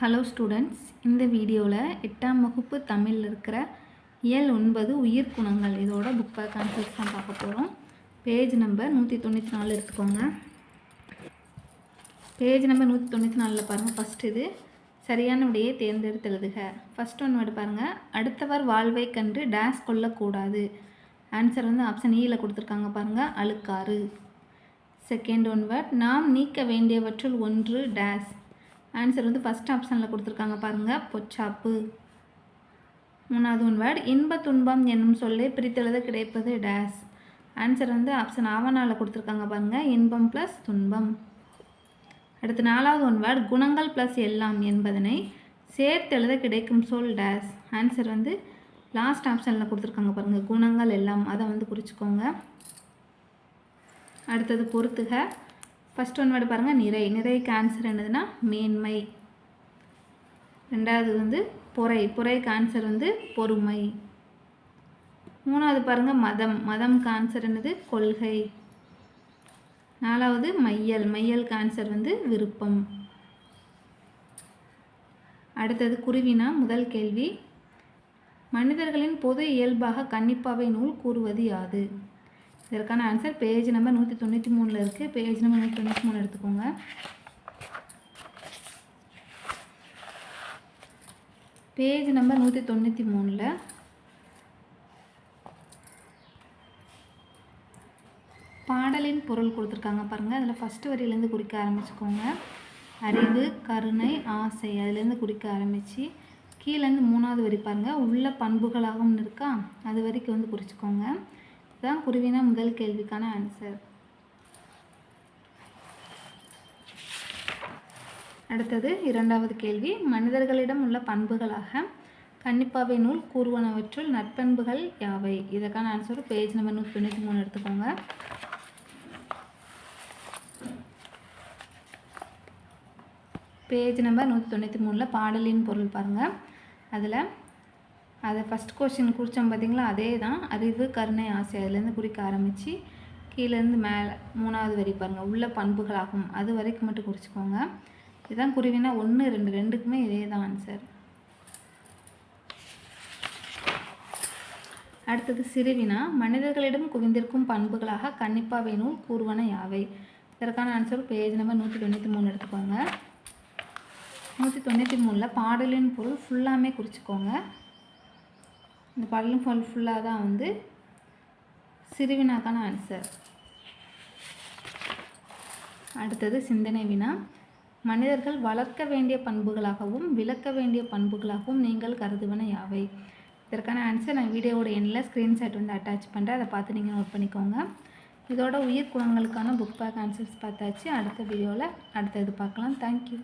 Hello students இந்த வீடியோவில் எட்டாம் வகுப்பு தமிழில் இருக்கிற இயல் ஒன்பது உயிர் குணங்கள் இதோட புக் பேக் ஆன்சர்ஸ் தான் பார்க்க போகிறோம் பேஜ் நம்பர் நூற்றி தொண்ணூற்றி நாலு எடுத்துக்கோங்க. பேஜ் நம்பர் நூற்றி தொண்ணூற்றி நாலில் பாருங்கள் ஃபஸ்ட் இது சரியான விடையை தேர்ந்தெடுத்து எழுதுக. ஃபஸ்ட் ஒன் வேர்டு பாருங்கள் அடுத்தவர் வாழ்வை கண்டு டேஸ் கொள்ளக்கூடாது. ஆன்சர் வந்து ஆப்ஷன் ஈயில் e கொடுத்துருக்காங்க பாருங்கள் அழுக்காறு. செகண்ட் ஒன் வேர்ட் நாம் நீக்க வேண்டியவற்றுள் ஒன்று டேஸ் ஆன்சர் வந்து ஃபஸ்ட் ஆப்ஷனில் கொடுத்துருக்காங்க பாருங்கள் பொச்சாப்பு மூணாவது ஒன் வேர்டு இன்ப துன்பம் என்னும் சொல்லி பிரித்தெழுத கிடைப்பது டேஸ் ஆன்சர் வந்து ஆப்ஷன் ஆவணாவில் கொடுத்துருக்காங்க பாருங்கள் இன்பம் ப்ளஸ் துன்பம். அடுத்து நாலாவது ஒன் வேர்டு குணங்கள் ப்ளஸ் எல்லாம் என்பதனை சேர்த்தெழுத கிடைக்கும் சொல் டேஸ் ஆன்சர் வந்து லாஸ்ட் ஆப்ஷனில் கொடுத்துருக்காங்க பாருங்கள் குணங்கள் எல்லாம். அதை வந்து குறிச்சிக்கோங்க அடுத்தது பொறுத்துக. ஃபஸ்ட் ஒன் வேர்டு பாருங்கள் நிறை. நிறைக்கு ஆன்சர் என்னதுன்னா மேன்மை. ரெண்டாவது வந்து பொறை. பொறைக்கு ஆன்சர் வந்து பொறுமை. மூணாவது பாருங்கள் மதம். மதம்க்கு ஆன்சர் என்னது? கொள்கை. நாலாவது மையல். மையலுக்கு ஆன்சர் வந்து விருப்பம். அடுத்தது குருவினா முதல் கேள்வி. மனிதர்களின் பொது இயல்பாக கன்னிப்பாவை நூல் கூறுவது யாது? இதற்கான ஆன்சர் பேஜ் நம்பர் நூற்றி தொண்ணூற்றி மூணில் இருக்குது பேஜ் நம்பர் நூற்றி தொண்ணூற்றி மூணு எடுத்துக்கோங்க. பேஜ் நம்பர் நூற்றி தொண்ணூற்றி மூணில் பாடலின் பொருள் கொடுத்துருக்காங்க பாருங்கள் அதில் ஃபஸ்ட்டு வரியிலேருந்து குறிக்க ஆரம்பிச்சுக்கோங்க. அறிவு கருணை ஆசை அதுலேருந்து குறிக்க ஆரம்பித்து கீழேருந்து மூணாவது வரி பாருங்கள் உள்ள பண்புகளாகவும் இருக்கா? அது வரைக்கும் வந்து குறிச்சிக்கோங்க. இதுதான் குருவினா முதல் கேள்விக்கான ஆன்சர் அடுத்தது இரண்டாவது கேள்வி. மனிதர்களிடம் உள்ள பண்புகளாக கன்னிப்பாவை நூல் கூறுவனவற்றுள் நற்பண்புகள் யாவை? இதற்கான ஆன்சர் பேஜ் நம்பர் நூற்றி தொண்ணூற்றி மூணு எடுத்துக்கோங்க. பேஜ் நம்பர் நூற்றி தொண்ணூற்றி மூணில் பாடலின் பொருள் பாருங்கள் அதில் அதை ஃபஸ்ட் கொஷின் குறித்தோம் பார்த்திங்களா அதே தான் அறிவு கருணை ஆசை அதுலேருந்து குறிக்க ஆரம்பித்து கீழேருந்து மேலே மூணாவது வரி பாருங்கள் உள்ள பண்புகளாகும். அது வரைக்கும் மட்டும் குறிச்சிக்கோங்க. இதுதான் குருவினா ஒன்று ரெண்டு ரெண்டுக்குமே இதே தான் ஆன்சர் அடுத்தது சிறுவினா மனிதர்களிடம் குவிந்திருக்கும் பண்புகளாக கன்னிப்பாவை நூல் கூறுவன யாவை? இதற்கான ஆன்சர் பேஜ் நம்பர் நூற்றி தொண்ணூற்றி மூணு எடுத்துக்கோங்க. நூற்றி தொண்ணூற்றி மூணில் பாடலின் பொருள் ஃபுல்லாமே குறிச்சிக்கோங்க. இந்த பல்லும் ஃபுல் ஃபுல்லாக தான் வந்து சிறுவினாக்கான ஆன்சர் அடுத்தது சிந்தனை வினா. மனிதர்கள் வளர்க்க வேண்டிய பண்புகளாகவும் விளக்க வேண்டிய பண்புகளாகவும் நீங்கள் கருதுவன யாவை? இதற்கான ஆன்சர் நான் வீடியோவோட எண்ணில் ஸ்க்ரீன்ஷாட் வந்து அட்டாச் பண்ணுறேன் அதை பார்த்து நீங்கள் நோட் பண்ணிக்கோங்க. இதோட உயிர் குணங்களுக்கான புக் பேக் ஆன்சர்ஸ் பார்த்தாச்சு. அடுத்த வீடியோவில் அடுத்த இது பார்க்கலாம். தேங்க்யூ